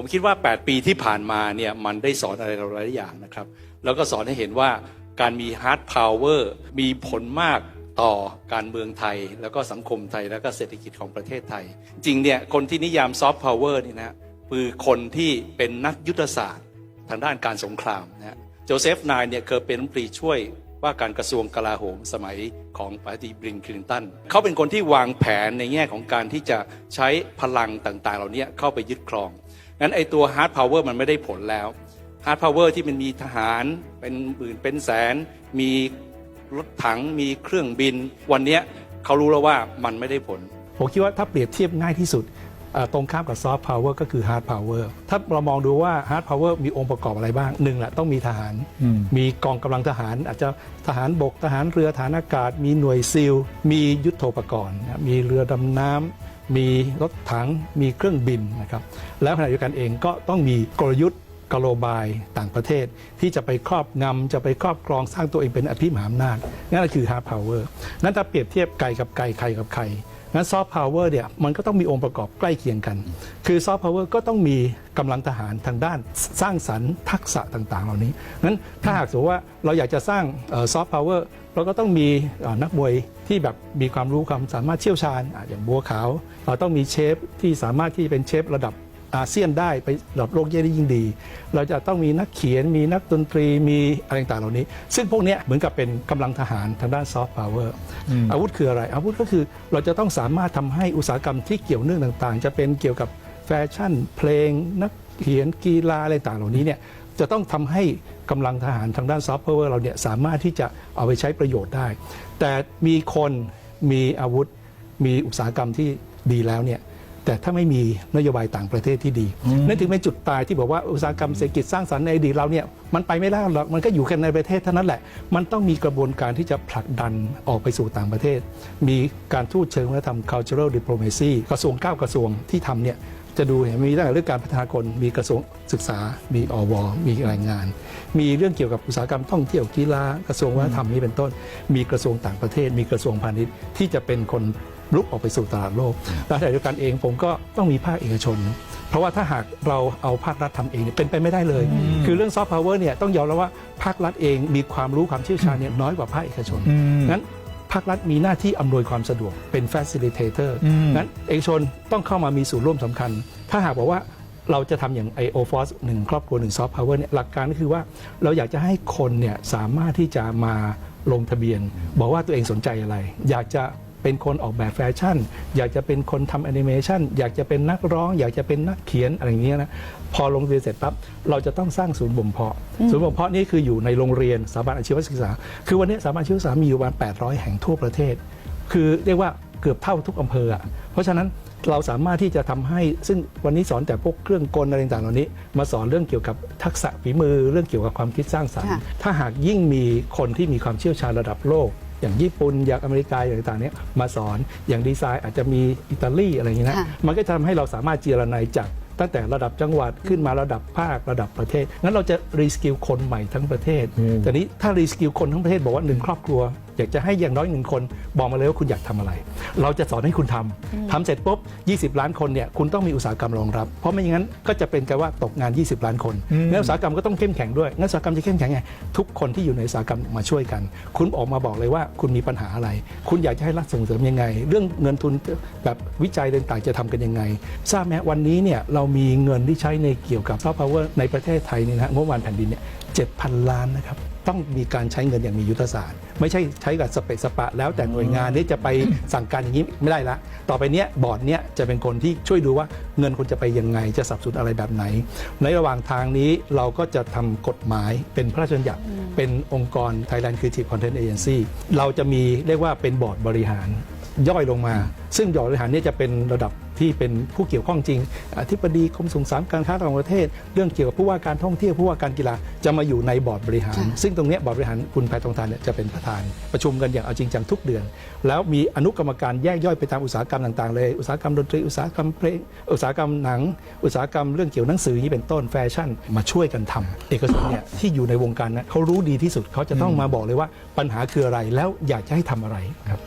ผมคิดว่า 8 ปีที่ผ่านมาเนี่ยมันได้สอนอะไรเราหลายอย่างนะครับ แล้วก็สอนให้เห็นว่าการมีฮาร์ดพาวเวอร์มีผลมากต่อการเมืองไทย แล้วก็สังคมไทยแล้วก็เศรษฐกิจของประเทศไทย จริงเนี่ยคนที่นิยามซอฟต์พาวเวอร์นี่นะคือคนที่เป็นนักยุทธศาสตร์ทางด้านการสงครามนะโจเซฟนายเนี่ยเคยเป็นรัฐมนตรีช่วย ว่าการกระทรวงกลาโหมสมัยของประธานาธิบดีบิลคลินตันเขาเป็นคนที่วางแผนในแง่ของการที่จะใช้พลังต่างๆ เหล่านี้เข้าไปยึดครองงั้นไอตัวฮาร์ดพาวเวอร์มันไม่ได้ผลแล้วฮาร์ดพาวเวอร์ที่มันมีทหารเป็นหมื่นเป็นแสน มีรถถังมีเครื่องบิน วันนี้เขารู้แล้วว่ามันไม่ได้ผล ผมคิดว่าถ้าเปรียบเทียบง่ายที่สุด ตรงข้ามกับซอฟต์พาวเวอร์ก็คือฮาร์ดพาวเวอร์ถ้าเรามองดูว่าฮาร์ดพาวเวอร์มีองค์ประกอบอะไรบ้างหนึ่งแหละต้องมีทหารอืมมีกองกำลังทหาร อาจจะทหารบกทหารเรือทหารอากาศ มีหน่วยซิล มียุทโธปกรณ์นะมีเรือดำน้ำมีรถถัง มีเครื่องบินนะครับแล้วขณะเดียวกันเองก็ต้องมีกลยุทธ์กโลบายต่างประเทศ ที่จะไปครอบงำจะไปครอบครองสร้างตัวเองเป็นอภิมหาอำนาจนั่นก็คือฮาร์ดพาวเวอร์นั้นถ้าเปรียบเทียบไก่กับไก่ไข่กับไข่ งั้นซอฟต์พาวเวอร์เนี่ยมันก็ต้องมีองค์ประกอบใกล้เคียงกัน คือซอฟต์พาวเวอร์ก็ต้องมีกำลังทหารทางด้านสร้างสรรค์ทักษะต่างๆ เหล่านี้งั้นถ้าหากสมมติว่าเราอยากจะสร้างซอฟต์พาวเวอร์เราก็ต้องมีนักมวยที่แบบมีความรู้ความสามารถเชี่ยวชาญอย่างบัวขาว เราต้องมีเชฟที่สามารถที่เป็นเชฟระดับ อาเซียนได้ไประดับโลกเยได้ยิ่งดี เราจะต้องมีนักเขียนมีนักดนตรีมีอะไรต่างๆเหล่านี้ ซึ่งพวกเนี้ยเหมือนกับเป็นกำลังทหารทางด้านซอฟต์พาวเวอร์อาวุธคืออะไร อาวุธก็คือเราจะต้องสามารถทำให้อุตสาหกรรมที่เกี่ยวเนื่องต่างๆ จะเป็นเกี่ยวกับแฟชั่น เพลง นักเขียนกีฬาอะไรต่างๆเหล่านี้เนี่ยจะต้องทำให้กำลังทหารทางด้านซอฟต์พาวเวอร์เราเนี่ยสามารถที่จะเอาไปใช้ประโยชน์ได้ แต่มีคนมีอาวุธมีอุตสาหกรรมที่ดีแล้วเนี่ย แต่ถ้าไม่มีนโยบายต่างประเทศที่ดี นั่นถึงเป็นจุดตายที่บอกว่าอุตสาหกรรมเศรษฐกิจสร้างสรรค์ในอดีตเราเนี่ยมันไปไม่ได้หรอกมันก็อยู่แค่ในประเทศเท่านั้นแหละ มันต้องมีกระบวนการที่จะผลักดันออกไปสู่ต่างประเทศ มีการทูตเชิงวัฒนธรรม cultural diplomacy กระทรวงเก้ากระทรวงที่ทำเนี่ย จะดูเห็นมีตั้งแต่เรื่องการพัฒนาคนมีกระทรวงศึกษา มีอว มีแรงงาน มีเรื่องเกี่ยวกับอุตสาหกรรมท่องเที่ยวกีฬากระทรวงวัฒนธรรมนี้เป็นต้น มีกระทรวงต่างประเทศ มีกระทรวงพาณิชย์ที่จะเป็นคนลุกออกไปสู่ตลาดโลกและขณะเดียวกันเองผมก็ต้องมีภาคเอกชน เพราะว่าถ้าหากเราเอาภาครัฐทำเองเนี่ยเป็นไปไม่ได้เลย คือเรื่องซอฟต์พาวเวอร์เนี่ยต้องยอมรับว่าภาครัฐเองมีความรู้ความเชี่ยวชาญเนี่ยน้อยกว่าภาคเอกชนงั้น ภาครัฐมีหน้าที่อำนวยความสะดวกเป็น facilitator อืมงั้นเอกชนต้องเข้ามามีส่วนร่วมสำคัญ ถ้าหากบอกว่าเราจะทำอย่าง i o f o r c e หนึ่งครอบครัวหนึ่งซอฟต์พาวเวอร์เนี่ยหลักการก็คือว่าเราอยากจะให้คนเนี่ยสามารถที่จะมาลงทะเบียน บอกว่าตัวเองสนใจอะไร อยากจะ เป็นคนออกแบบแฟชั่น อยากจะเป็นคนทำแอนิเมชันอยากจะเป็นนักร้อง อยากจะเป็นนักเขียนอะไรอย่างเงี้ยนะพอลงทะเบียนเสร็จปั๊บเราจะต้องสร้างศูนย์บ่มเพาะ ศูนย์บ่มเพาะนี่คืออยู่ในโรงเรียนสถาบันอาชีวศึกษา คือวันนี้สถาบันอาชีวศึกษามีอยู่ประมาณ800 แห่งทั่วประเทศ คือเรียกว่าเกือบเท่าทุกอำเภออะเพราะฉะนั้นเราสามารถที่จะทำให้ซึ่งวันนี้สอนแต่พวกเครื่องกลอะไรต่างๆเหล่านี้ มาสอนเรื่องเกี่ยวกับทักษะฝีมือ เรื่องเกี่ยวกับความคิดสร้างสรรค์ ค่ะ ถ้าหากยิ่งมีคนที่มีความเชี่ยวชาญระดับโลก อย่างญี่ปุ่นอย่างอเมริกาอย่างต่างๆเนี้ยมาสอนอย่างดีไซน์อาจจะมีอิตาลีอะไรอย่างนี้นะค่ะ มันก็จะทำให้เราสามารถเจรนายจากตั้งแต่ระดับจังหวัดขึ้นมาระดับภาคระดับประเทศงั้นเราจะรีสกิลคนใหม่ทั้งประเทศอืมแต่นี้ถ้ารีสกิลคนทั้งประเทศบอกว่าหนึ่งครอบครัว อยากจะให้อย่างน้อยหนึ่งคน บอกมาเลยว่าคุณอยากทำอะไร เราจะสอนให้คุณทำทำเสร็จปุ๊บ 20 ล้านคนเนี่ยคุณต้องมีอุตสาหกรรมรองรับ เพราะไม่อย่างนั้นก็จะเป็นกันว่าตกงาน 20 ล้านคนงั้นอุตสาหกรรมก็ต้องเข้มแข็งด้วยงั้นอุตสาหกรรมจะเข้มแข็งไงทุกคนที่อยู่ในอุตสาหกรรมมาช่วยกัน คุณออกมาบอกเลยว่าคุณมีปัญหาอะไร คุณอยากจะให้รัฐส่งเสริมยังไง เรื่องเงินทุนแบบวิจัยต่างๆจะทำกันยังไง ทราบไหมวันนี้เนี่ยเรามีเงินที่ใช้ในเกี่ยวกับซอฟต์พาวเวอร์ในประเทศไทยเนี่ยนะฮะงบประมาณแผ่นดินเนี่ย7,000 ล้านนะครับ ต้องมีการใช้เงินอย่างมียุทธศาสตร์ ไม่ใช่ใช้กับสเปะสปะ แล้วแต่หน่วยงานนี้จะไปสั่งการอย่างนี้ไม่ได้ละ ต่อไปเนี้ยบอร์ดเนี้ยจะเป็นคนที่ช่วยดูว่าเงินคุณจะไปยังไงจะสับสนอะไรแบบไหน ในระหว่างทางนี้เราก็จะทำกฎหมายเป็นพระราชบัญญัติเป็นองค์กร Thailand Creative Content Agency เราจะมีเรียกว่าเป็นบอร์ดบริหารย่อยลงมา ซึ่งบอร์ดบริหารเนี่ยจะเป็นระดับ ที่เป็นผู้เกี่ยวข้องจริงอธิบดีกรมส่งเสริมการค้าระหว่างประเทศ เรื่องเกี่ยวกับผู้ว่าการท่องเที่ยวผู้ว่าการกีฬาจะมาอยู่ในบอร์ดบริหารค่ะซึ่งตรงเนี้ยบอร์ดบริหารคุณแพทองทานเนี่ยจะเป็นประธาน ประชุมกันอย่างเอาจริงจังทุกเดือน แล้วมีอนุกรรมการแยกย่อยไปตามอุตสาหกรรมต่างๆ เลย อุตสาหกรรมดนตรีอุตสาหกรรมเพลงอุตสาหกรรมหนัง อุตสาหกรรมเรื่องเกี่ยวหนังสืออย่างนี้เป็นต้นแฟชั่น มาช่วยกันทำเอกชนเนี่ยที่อยู่ในวงการนั้นเขารู้ดีที่สุดเขาจะต้องมาบอกเลยว่าปัญหาคืออะไรแล้วอยากจะให้ทำอะไรครับ